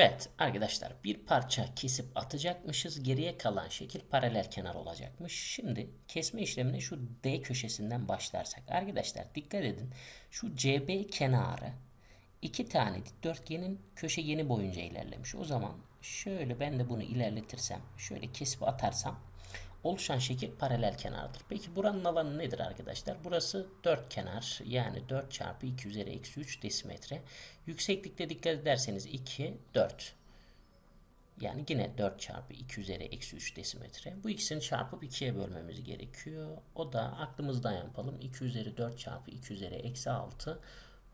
Evet arkadaşlar bir parça kesip atacakmışız. Geriye kalan şekil paralel kenar olacakmış. Şimdi kesme işlemine şu D köşesinden başlarsak. Arkadaşlar dikkat edin. Şu CB kenarı iki tane dikdörtgenin köşe yeni boyunca ilerlemiş. O zaman şöyle ben de bunu ilerletirsem şöyle kesip atarsam oluşan şekil paralel kenardır. Peki buranın alanı nedir arkadaşlar? Burası 4 kenar yani 4 çarpı 2 üzeri eksi 3 desimetre. Yükseklikte dikkat ederseniz 2, 4. Yani yine 4 çarpı 2 üzeri eksi 3 desimetre. Bu ikisini çarpıp 2'ye bölmemiz gerekiyor. O da aklımızdan yapalım. 2 üzeri 4 çarpı 2 üzeri eksi 6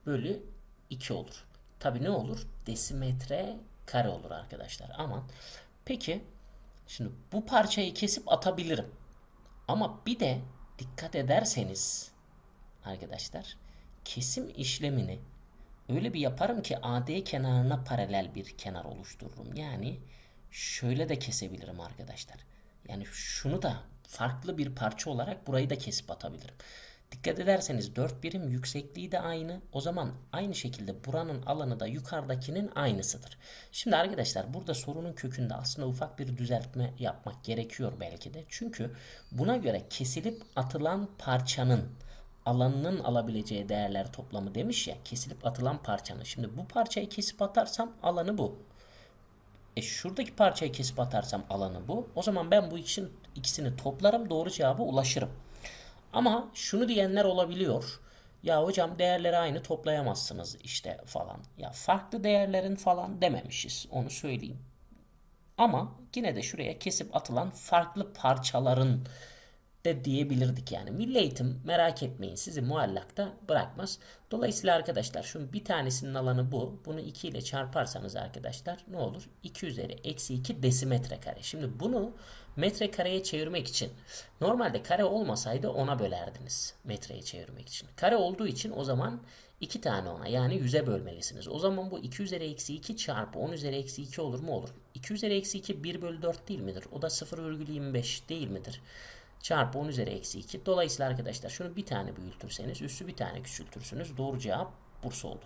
bölü 2 olur. Tabi ne olur? Desimetre kare olur arkadaşlar. Aman. Peki Şimdi bu parçayı kesip atabilirim. Ama bir de dikkat ederseniz arkadaşlar kesim işlemini öyle bir yaparım ki AD kenarına paralel bir kenar oluştururum. Yani şöyle de kesebilirim arkadaşlar. Yani şunu da farklı bir parça olarak burayı da kesip atabilirim. Dikkat ederseniz 4 birim yüksekliği de aynı. O zaman aynı şekilde buranın alanı da yukarıdakinin aynısıdır. Şimdi arkadaşlar burada sorunun kökünde aslında ufak bir düzeltme yapmak gerekiyor belki de. Çünkü buna göre kesilip atılan parçanın alanının alabileceği değerler toplamı demiş ya kesilip atılan parçanın. Şimdi bu parçayı kesip atarsam alanı bu. E şuradaki parçayı kesip atarsam alanı bu. O zaman ben bu ikisini, ikisini toplarım doğru cevaba ulaşırım. Ama şunu diyenler olabiliyor. Ya hocam değerleri aynı toplayamazsınız işte falan. Ya farklı değerlerin falan dememişiz. Onu söyleyeyim. Ama yine de şuraya kesip atılan farklı parçaların de diyebilirdik yani. Milli eğitim merak etmeyin sizi muallakta bırakmaz. Dolayısıyla arkadaşlar şunun bir tanesinin alanı bu. Bunu 2 ile çarparsanız arkadaşlar ne olur? 2 üzeri eksi 2 desimetre kare. Şimdi bunu metrekareye çevirmek için normalde kare olmasaydı ona bölerdiniz metreye çevirmek için. Kare olduğu için o zaman 2 tane ona yani 100'e bölmelisiniz. O zaman bu 2 üzeri eksi 2 çarpı 10 üzeri eksi 2 olur mu? Olur. 2 üzeri eksi 2 1 bölü 4 değil midir? O da 0,25 değil midir? Çarpı 10 üzeri eksi 2. Dolayısıyla arkadaşlar şunu bir tane büyütürseniz üssü bir tane küçültürsünüz. Doğru cevap Bursa olur.